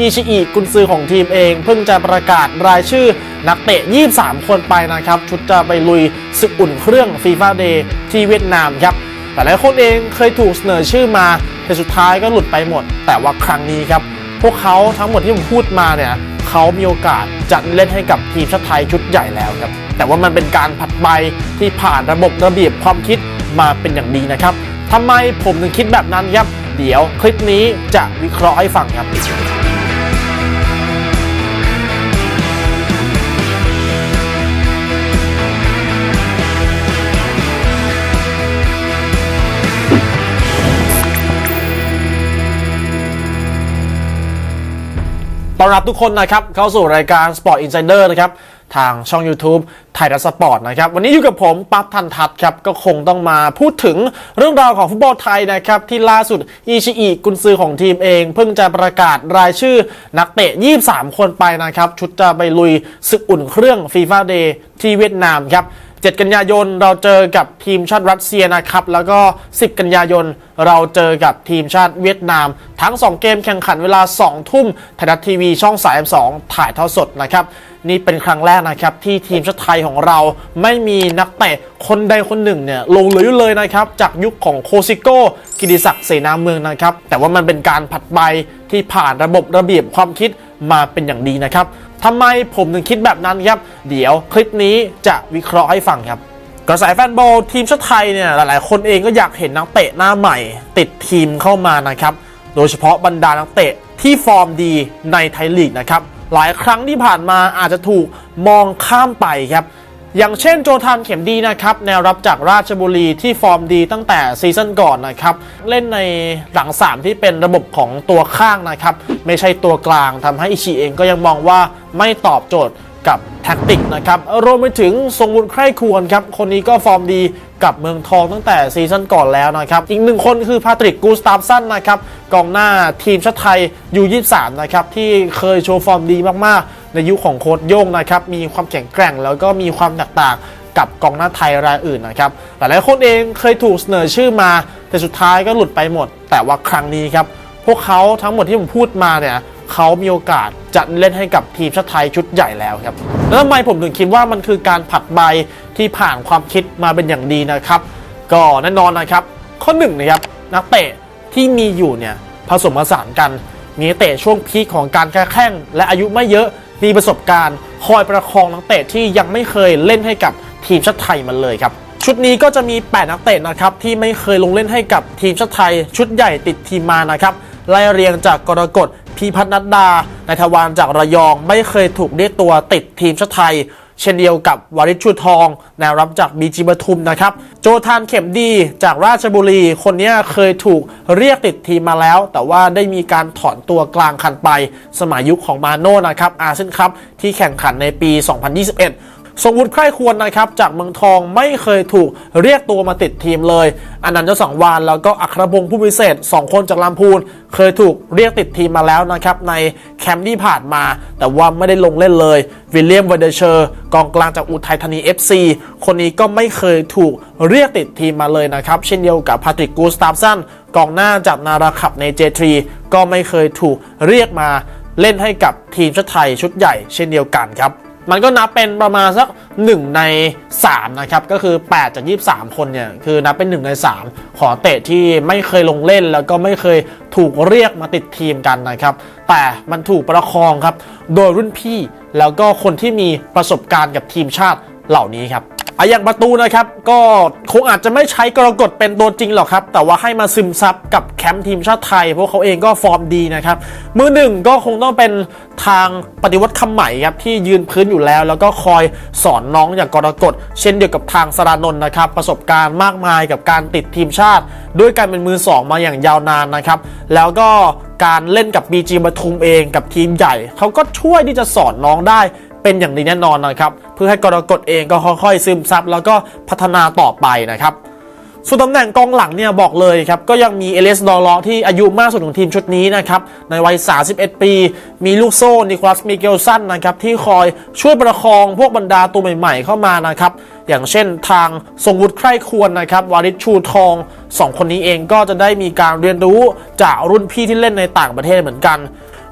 อิชิอิกุนซือของทีมเอง เพิ่งจะประกาศรายชื่อนักเตะ 23 คนไปนะครับ ชุดจะไปลุยศึกอุ่นเครื่องฟีฟ่าเดย์ที่เวียดนามครับ แต่หลายคนเองเคยถูกเสนอชื่อมา แต่สุดท้ายก็หลุดไปหมด แต่ว่าครั้งนี้ครับ พวกเขาทั้งหมดที่ผมพูดมาเนี่ยเขามีโอกาสจะเล่นให้กับทีมชาติไทยชุดใหญ่แล้วครับ แต่ว่ามันเป็นการผัดใบที่ผ่านระบบระเบียบความคิดมาเป็นอย่างดีนะครับทำไมผมถึงคิดแบบนั้นครับ เดี๋ยวคลิปนี้จะวิเคราะห์ให้ฟังครับ อนรับทุกคนนะครับ เข้าสู่รายการ Sport Insider นะครับ ทางช่อง YouTube ไทยรัฐสปอร์ตนะครับ วันนี้อยู่กับผมปั๊บทันทัศน์ครับ ก็คงต้องมาพูดถึงเรื่องราวของฟุตบอลไทยนะครับ ที่ล่าสุดอิชิอิกุนซือของทีมเอง เพิ่งจะประกาศรายชื่อนักเตะ 23 คนไปนะครับ ชุดจะไปลุยศึกอุ่นเครื่องฟีฟ่าเดย์ที่เวียดนามครับ7 กันยายนเราเจอกับทีมชาติรัสเซียนะครับ แล้วก็ 10 กันยายนเราเจอกับทีมชาติเวียดนาม ทั้ง 2 เกมแข่งขันเวลา 2 ทุ่มไทยรัฐทีวีช่อง 32 ถ่ายเท่าสดนะครับนี่เป็นครั้งแรกนะครับ ที่ทีมชาติไทยของเราไม่มีนักเตะคนใดคนหนึ่งเนี่ยลงเหลืออยู่เลยนะครับ จากยุคของโคซิโก้กิติศักดิ์เสนาเมืองนะครับ แต่ว่ามันเป็นการผัดใบที่ผ่านระบบระเบียบความคิดมาเป็นอย่างดีนะครับ ทำไมผมถึงคิดแบบนั้นครับ เดี๋ยวคลิปนี้จะวิเคราะห์ให้ฟังครับกระแสแฟนบอลทีมชาติไทยเนี่ยหลาย ๆ คนเองก็อยากเห็นนักเตะหน้าใหม่ ติดทีมเข้ามานะครับ โดยเฉพาะบรรดานักเตะที่ฟอร์มดีในไทยลีกนะครับ หลายครั้งที่ผ่านมาอาจจะถูกมองข้ามไปครับ อย่างเช่นโจทานเข็มดีนะครับแนวรับจากราชบุรีที่ฟอร์มดีตั้งแต่ซีซั่นก่อนนะครับเล่นในหลัง 3 ที่เป็นระบบของตัวข้างนะครับ ไม่ใช่ตัวกลางทำให้อิชิเองก็ยังมองว่าไม่ตอบโจทย์ กับแท็กติกนะครับรวมไปถึงทรงวุฒิใคร่ควรครับ คนนี้ก็ฟอร์มดีกับเมืองทองตั้งแต่ซีซั่นก่อนแล้วนะครับ อีกหนึ่งคนคือพาตริกกูสตาฟสันนะครับกองหน้าทีมชาติไทยยู23นะครับที่เคยโชว์ฟอร์มดีมากๆ ในยุคของโค้ชโย่งนะครับมีความแข็งแกร่งแล้วก็มีความแตกต่างกับกองหน้าไทยรายอื่นนะครับหลายๆคนเองเคยถูกเสนอชื่อมา แต่สุดท้ายก็หลุดไปหมด แต่ว่าครั้งนี้ครับพวกเขาทั้งหมดที่ผมพูดมาเนี่ย เขามีโอกาสจะเล่นให้กับทีมชาติไทยชุดใหญ่แล้วครับ แล้วทำไมผมถึงคิดว่ามันคือการผลัดใบที่ผ่านความคิดมาเป็นอย่างดีนะครับ ก็แน่นอนนะครับ ข้อหนึ่งนะครับนักเตะที่มีอยู่เนี่ยผสมผสานกัน มีเตะช่วงพีคของการแข่งแข่งและอายุไม่เยอะมีประสบการณ์คอยประคองนักเตะที่ยังไม่เคยเล่นให้กับทีมชาติไทยมันเลยครับ ชุดนี้ก็จะมี 8 นักเตะนะครับที่ไม่เคยลงเล่นให้กับทีมชาติไทย ชุดใหญ่ติดทีมมานะครับไล่เรียงจากกรกฎ พีพัฒนัดดาในทวารจากระยองไม่เคยถูกเรียกตัวติดทีมชาติไทย เช่นเดียวกับวาริชชูทอง แนวรับจากบีจีปทุมนะครับ โจทานเข็มดีจากราชบุรี คนนี้เคยถูกเรียกติดทีมมาแล้ว แต่ว่าได้มีการถอนตัวกลางคันไป สมัยยุคของมาโน่นะครับอาเซียนคัพที่แข่งขันในปี 2021 สมวุฒิใครควรนะครับจากเมืองทองไม่เคยถูกเรียกตัวมาติดทีมเลยอนันต์เจ้าสังวานแล้วก็อัครพงศ์ผู้พิเศษ 2 คนจากลำพูน เคยถูกเรียกติดทีมมาแล้วนะครับในแคมป์ที่ผ่านมา แต่ว่าไม่ได้ลงเล่นเลย วิลเลียมเวเดเชอร์ กองกลางจากอุทัยธานี FC คนนี้ก็ไม่เคยถูกเรียกติดทีมมาเลยนะครับ เช่นเดียวกับพาตริกกูสตาฟสันกองหน้าจากนาราขับใน J3 ก็ไม่เคยถูกเรียกมาเล่นให้กับทีมชาติไทยชุดใหญ่เช่นเดียวกันครับ มันก็นับเป็นประมาณสัก1ใน3นะครับก็คือ 8 จาก 23 คนเนี่ยคือนับเป็น 1 ใน 3 ของเตะที่ไม่เคยลงเล่นแล้วก็ไม่เคยถูกเรียกมาติดทีมกันนะครับแต่มันถูกประคองครับโดยรุ่นพี่แล้วก็คนที่มีประสบการณ์กับทีมชาติ เหล่านี้ครับอะอย่างประตูนะครับก็คงอาจจะไม่ใช้กรกฎเป็นตัวจริงหรอกครับ แต่ว่าให้มาซึมซับกับแคมป์ทีมชาติไทย เพราะเขาเองก็ฟอร์มดีนะครับ มือหนึ่งก็คงต้องเป็นทางปฏิวัติคำใหม่ครับที่ยืนพื้นอยู่แล้ว แล้วก็คอยสอนน้องอย่างกรกฎเช่นเดียวกับทางสรานนท์นะครับ ประสบการณ์มากมายกับการติดทีมชาติ ด้วยการเป็นมือสองมาอย่างยาวนานนะครับ แล้วก็การเล่นกับ BG ปทุมเองกับทีมใหญ่เขาก็ช่วยที่จะสอนน้องได้ เป็นอย่างดีแน่นอนนะครับ เพื่อให้กรกฎเองก็ค่อยๆซึมซับแล้วก็พัฒนาต่อไปนะครับส่วนตำแหน่งกองหลังเนี่ยบอกเลยครับ ก็ยังมีเอเลสดอลที่อายุมากสุดของทีมชุดนี้นะครับ ในวัย 31 ปี มีลูกโซ่นิโคลัสมิเกลสันนะครับ ที่คอยช่วยประคองพวกบรรดาตัวใหม่ๆเข้ามานะครับ อย่างเช่นทางทรงวุฒิใคร่ควรนะครับ วาริชชูทองสองคนนี้เองก็จะได้มีการเรียนรู้จากรุ่นพี่ที่เล่นในต่างประเทศเหมือนกัน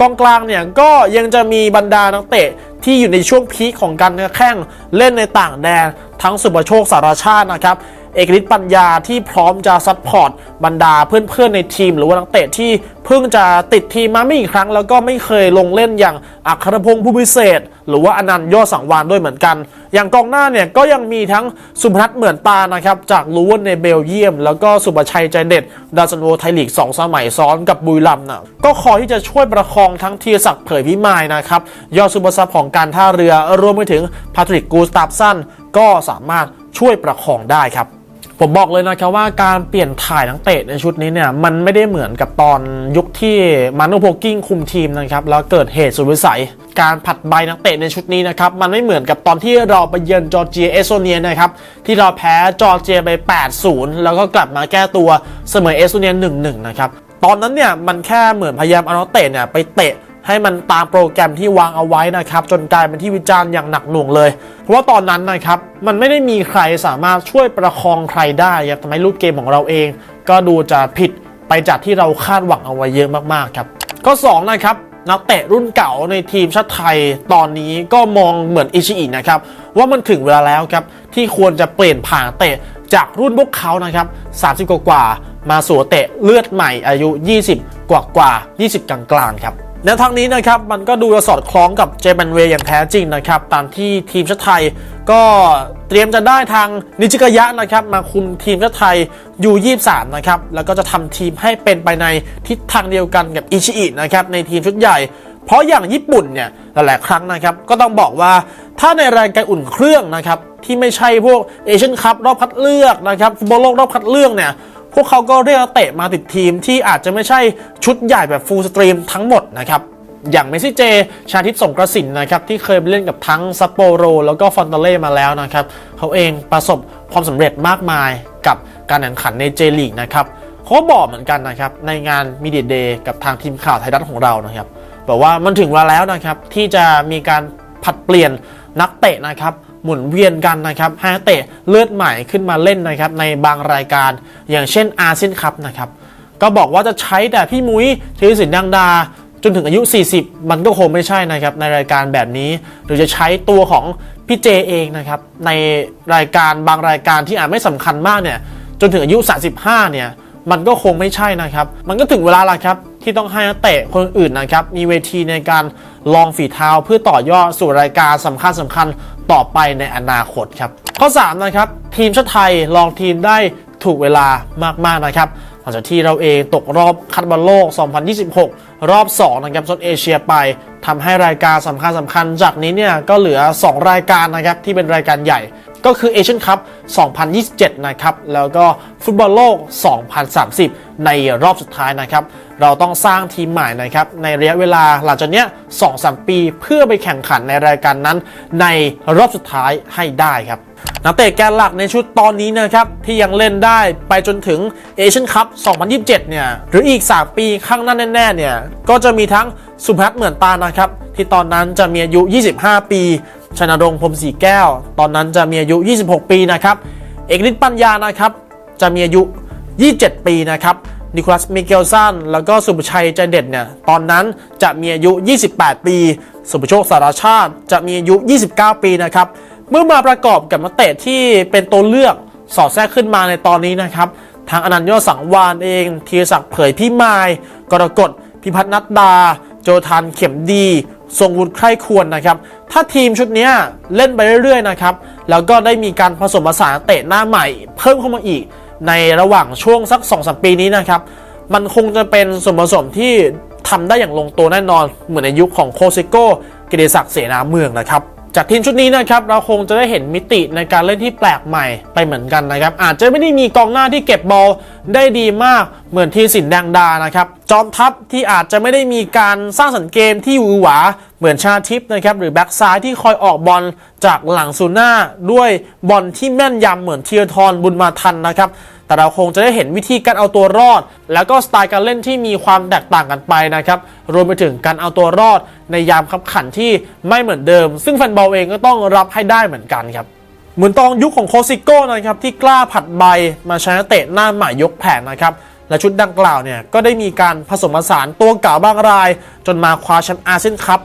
กองกลางเนี่ยก็ยังจะมีบรรดานักเตะที่อยู่ในช่วงพีคของการแข่งเล่นในต่างแดนทั้งสุบโชคสารชาตินะครับ เอกฤทธิ์ปัญญาที่พร้อมจะซัพพอร์ตบรรดาเพื่อนๆในทีม หรือว่านักเตะที่เพิ่งจะติดทีมมาไม่กี่ครั้ง แล้วก็ไม่เคยลงเล่นอย่างอัครพงศ์ผู้พิเศษ หรือว่าอนันต์ยอดสังวานด้วยเหมือนกัน อย่างกองหน้าเนี่ยก็ยังมีทั้งสุพนัทเหมือนตานะครับจากลูเวนในเบลเยียม แล้วก็สุบชัยใจเด็ดดาวซันโวไทยลีก 2 สมัยซ้อนกับบุรีรัมย์นะก็คอยที่จะช่วยประคองทั้งทีรศักดิ์เผยพิมายนะครับยอดซุปเปอร์ซับของการท่าเรือรวมไปถึงพาทริกกูสตาฟสันก็สามารถช่วยประคองได้ครับ ผมบอกเลยนะครับว่าการเปลี่ยนถ่ายนักเตะในชุดนี้เนี่ยมันไม่ได้เหมือนกับตอนยุคที่มานูโพกิ้งคุมทีมนะครับแล้วเกิดเหตุสุดวิสัย การผัดใบนักเตะในชุดนี้นะครับมันไม่เหมือนกับตอนที่เราไปเยือนจอร์เจียเอสโตเนียนะครับที่เราแพ้จอร์เจียไป 8-0 แล้วก็กลับมาแก้ตัวเสมอเอสโตเนีย1-1นะครับตอนนั้นเนี่ยมันแค่เหมือนพยายามเอานักเตะเนี่ยไปเตะ ให้มันตามโปรแกรมที่วางเอาไว้นะครับ จนกลายเป็นที่วิจารณ์อย่างหนักหน่วงเลย เพราะว่าตอนนั้นนะครับมันไม่ได้มีใครสามารถช่วยประคองใครได้ทำให้ลูกเกมของเราเอง ก็ดูจะผิดไปจากที่เราคาดหวังเอาไว้เยอะมากๆครับก็2นะครับนักเตะรุ่นเก่าในทีมชาติไทยตอนนี้ก็มองเหมือนอิชิอินะครับว่ามันถึงเวลาแล้วครับที่ควรจะเปลี่ยนผ่านเตะจากรุ่นพวกเขานะครับ30 กว่ากว่ามาสู่เตะเลือดใหม่อายุ 20 กว่ากว่า 20 กลางๆครับ แนวทางนี้นะครับมันก็ดูจะสอดคล้องกับเจแปนเวย์อย่างแท้จริงนะครับตามที่ทีมชาติไทย ก็เตรียมจะได้ทางนิจิกยะนะครับมาคุมทีมชาติไทยยู23นะครับแล้วก็จะทำทีมให้เป็นไปในทิศทางเดียวกันกับอิชิอินะครับในทีมชุดใหญ่ เพราะอย่างญี่ปุ่นเนี่ยหลายๆครั้งนะครับก็ต้องบอกว่าถ้าในรายการอุ่นเครื่องนะครับที่ไม่ใช่พวกเอเชียนคัพรอบคัดเลือกนะครับฟุตบอลโลกรอบคัดเลือกเนี่ย พวกเขาก็เรียกเตะมาติดทีมที่อาจจะไม่ใช่ชุดใหญ่แบบฟูลสตรีมทั้งหมดนะครับอย่างเมซี่เจ ชาทิตสงกระสินนะครับที่เคยเล่นกับทั้งซัปโปโร แล้วก็ฟอนตาเล่มาแล้วนะครับเขาเองประสบความสำเร็จมากมายกับการแข่งขันในเจลีกนะครับเขาบอกเหมือนกันนะครับในงานมีเดียเดย์กับทางทีมข่าวไทยรัฐของเรานะครับบอกว่ามันถึงเวลาแล้วนะครับที่จะมีการผัดเปลี่ยนนักเตะนะครับ หมุนเวียนกันนะครับให้เตะเลือดใหม่ขึ้นมาเล่นนะครับในบางรายการ อย่างเช่นอาเซียนคัพนะครับก็บอกว่าจะใช้แต่พี่มุ้ยธีรศิลป์ดังดาจนถึงอายุ 40 มันก็คงไม่ใช่นะครับในรายการแบบนี้ หรือจะใช้ตัวของพี่เจเองนะครับในรายการบางรายการที่อาจไม่สำคัญมากเนี่ยจนถึงอายุ 35 เนี่ยมันก็คงไม่ใช่นะครับ มันก็ถึงเวลาแล้วครับที่ต้องให้นักเตะคนอื่นนะครับ มีเวทีในการ ลองฝีเท้าเพื่อต่อยอดสู่รายการสำคัญสำคัญต่อไปในอนาคตครับ ข้อ 3 นะครับ ทีมชาติไทยลองทีมได้ถูกเวลามากๆนะครับหลังจากที่เราเองตกรอบคัดบอลโลก 2026 รอบ 2 นะครับโซนเอเชียไปทำให้รายการสำคัญสำคัญจากนี้เนี่ยก็เหลือ 2 รายการนะครับที่เป็นรายการใหญ่ ก็คือเอเชียนคัพ 2027 นะครับ แล้วก็ฟุตบอลโลก 2030 ในรอบสุดท้ายนะครับ เราต้องสร้างทีมใหม่นะครับ ในระยะเวลาหลังจากนี้2-3 ปีเพื่อไปแข่งขันในรายการนั้นในรอบสุดท้ายให้ได้ครับนักเตะแกนหลักในชุดตอนนี้นะครับที่ยังเล่นได้ไปจนถึงเอเชียนคัพ 2027 เนี่ยหรืออีก 3 ปีข้างหน้าแน่ๆเนี่ยก็จะมีทั้งสุพัฒน์เหมือนตานะครับ ที่ตอนนั้นจะมีอายุ 25 ปี ชนรงค์พรมสีแก้ว ตอนนั้นจะมีอายุ 26 ปีนะครับเอกฤทธิ์ปัญญานะครับจะมีอายุ 27 ปีนะครับนิโคลัสมิเกลสันแล้วก็สุภชัยใจเด็ดเนี่ยตอนนั้นจะมีอายุ 28 ปี สุภโชคสารชาติจะมีอายุ 29 ปีนะครับเมื่อมาประกอบกับนักเตะที่เป็นตัวเลือกสอดแทรกขึ้นมาในตอนนี้นะครับทางอนันต์ยอดสังวานเองธีรศักดิ์เผยพี่มาย กรกฎพิพัฒน์นัดดา โจทันเข็มดี ทรงวุฒิใคร่ควรนะครับ ถ้าทีมชุดนี้เล่นไปเรื่อยๆนะครับ แล้วก็ได้มีการผสมผสานเตะหน้าใหม่ เพิ่มเข้ามาอีก ในระหว่างช่วงสัก2-3ปีนี้นะครับ มันคงจะเป็นส่วนผสมที่ทำได้อย่างลงตัวแน่นอน เหมือนในยุคของโคซิโก้กิติศักดิ์เสนาเมืองนะครับ จากทีมชุดนี้นะครับเราคงจะได้เห็นมิติในการเล่นที่แปลกใหม่ไปเหมือนกันนะครับ อาจจะไม่ได้มีกองหน้าที่เก็บบอลได้ดีมากเหมือนทีสินแดงดานะครับจอมทัพที่อาจจะไม่ได้มีการสร้างสรรค์เกมที่หวือหวาเหมือนชาทิพย์นะครับหรือแบ็กซ้ายที่คอยออกบอลจากหลังซูน่าด้วยบอลที่แม่นยำเหมือนเทียทรบุญมาทันนะครับ แต่เราคงจะได้เห็นวิธีการเอาตัวรอด แล้วก็สไตล์การเล่นที่มีความแตกต่างกันไปนะครับ รวมไปถึงการเอาตัวรอดในยามขับขันที่ไม่เหมือนเดิม ซึ่งแฟนบอลเองก็ต้องรับให้ได้เหมือนกันครับเหมือนตอนยุคของโคซิโก้นะครับที่กล้าผัดใบมาใช้นักเตะหน้าใหม่ยกแผงนะครับและชุดดังกล่าวเนี่ยก็ได้มีการผสมผสานตัวเก่าบางราย จนมาคว้าแชมป์อาเซียนคัพ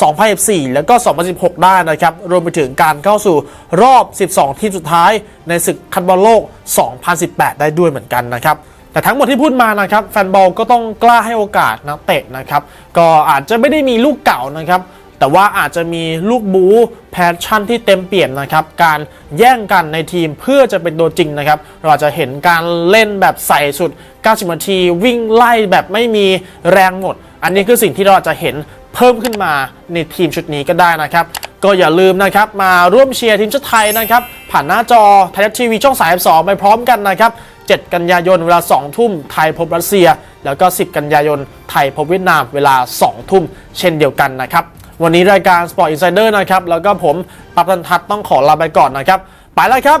2014 แล้วก็ 2016 ได้นะครับ รวมไปถึงการเข้าสู่รอบ 12 ทีมสุดท้ายในศึกคัดบอลโลก 2018 ได้ด้วยเหมือนกันนะครับ แต่ทั้งหมดที่พูดมานะครับแฟนบอลก็ต้องกล้าให้โอกาสนักเตะนะครับ ก็อาจจะไม่ได้มีลูกเก่านะครับแต่ว่าอาจจะมีลูกบูแพชชั่นที่เต็มเปี่ยมนะครับ การแย่งกันในทีมเพื่อจะเป็นตัวจริงนะครับ เราอาจจะเห็นการเล่นแบบใส่สุด 90 นาที วิ่งไล่แบบไม่มีแรงหมด อันนี้คือสิ่งที่เราจะเห็น เพิ่มขึ้นมาในทีมชุดนี้ก็ได้นะครับ ก็อย่าลืมนะครับมาร่วมเชียร์ทีมชาติไทยนะครับ ผ่านหน้าจอไทยรัฐทีวีช่อง 32 ไปพร้อมกันนะครับ 7 กันยายนเวลา 2 ทุ่มไทยพบรัสเซีย แล้วก็ 10 กันยายนไทยพบเวียดนามเวลา 2 ทุ่มเช่นเดียวกันนะครับวันนี้รายการ Sport Insider นะครับแล้วก็ผมปับตันทัศต้องขอลาไปก่อนนะครับ ไปแล้วครับ